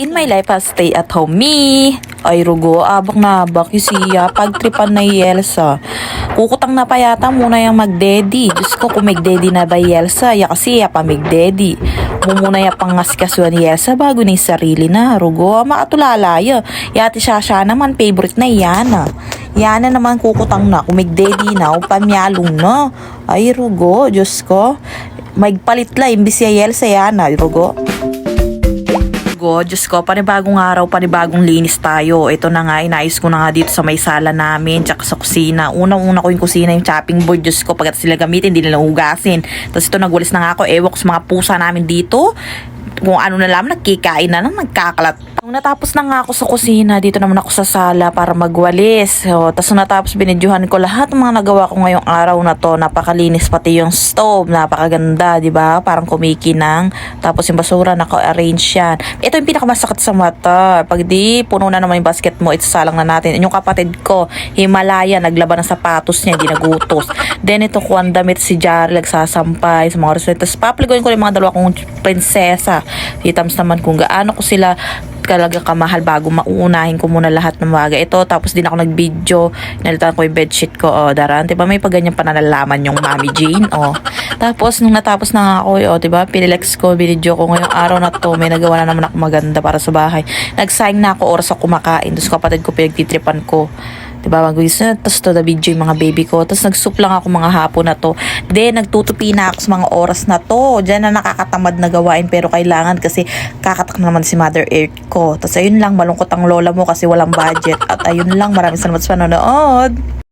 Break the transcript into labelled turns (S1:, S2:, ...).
S1: In my life, I stay at home. Me! Ay, rugo, abak na abak. Yung siya, pagtripan na Yelsa. Kukutang na pa yata muna yung magdedi. Diyos ko, kung magdedi na ba Yelsa, ya kasi ya pa magdedi. Mumuna ya pang ngaskasuan ni Yelsa bago ni sarili na. Rugo, makatulala ya. Yati siya siya naman, favorite na Yana. Yana naman kukutang na. Kung magdedi na, pamyalong na. Ay, rugo, Diyos ko. Magpalit la, imbis ya Yelsa Yana. Rugo. Go, Diyos ko, panibagong araw, panibagong linis tayo. Ito na nga, inayos ko na nga dito sa may sala namin, tsaka sa kusina. Unang-una ko yung kusina, yung chopping board, Diyos ko, pagkat sila gamitin, hindi nila hugasin. Tapos ito, nagulis na nga ako, ewan sa mga pusa namin dito. Kung ano na lang, nagkikain na lang, nagkakalat. Natapos na nga ako sa kusina, dito naman ako sa sala para magwalis. So, tapos natapos binidyohan ko lahat ng mga nagawa ko ngayong araw na to. Napakalinis pati yung stove, napakaganda, di ba? Parang kumikinang. Tapos yung basura, naka-arrange yan. Ito yung pinakamasakit sa mata. Pag di, puno na naman yung basket mo, isasalang na natin. Yung kapatid ko, Himalaya, naglaban ng sapatos niya, hindi. Then ito ko damit si Jari, nagsasampay sa mga restaurant. Tapos papligoyin ko yung mga dalawa kong prinsesa. Itams naman kung gaano ko sila talaga kamahal bago mauunahin ko muna lahat ng bagay. Ito, tapos din ako nag-video. Nalitan ko yung bedsheet ko. O, daran. Diba may pag ganyan pa nalalaman yung Mami Jane. O. Tapos, nung natapos na ako, o, diba, pinilex ko, binidyo ko ngayong araw na to. May nagawa na naman ako maganda para sa bahay. Nagsayang na ako oras ako kumakain. Tapos kapatid ko, pinagtitripan ko. Diba, magwis na, tapos to the video yung mga baby ko. Tapos nagsup lang ako mga hapon na to. Then, nagtutupi na ako sa mga oras na to. Diyan na nakakatamad na gawain pero kailangan kasi kakatak na naman si Mother Earth ko. Tapos ayun lang, malungkot ang lola mo kasi walang budget. At ayun lang, maraming salamat sa panonood.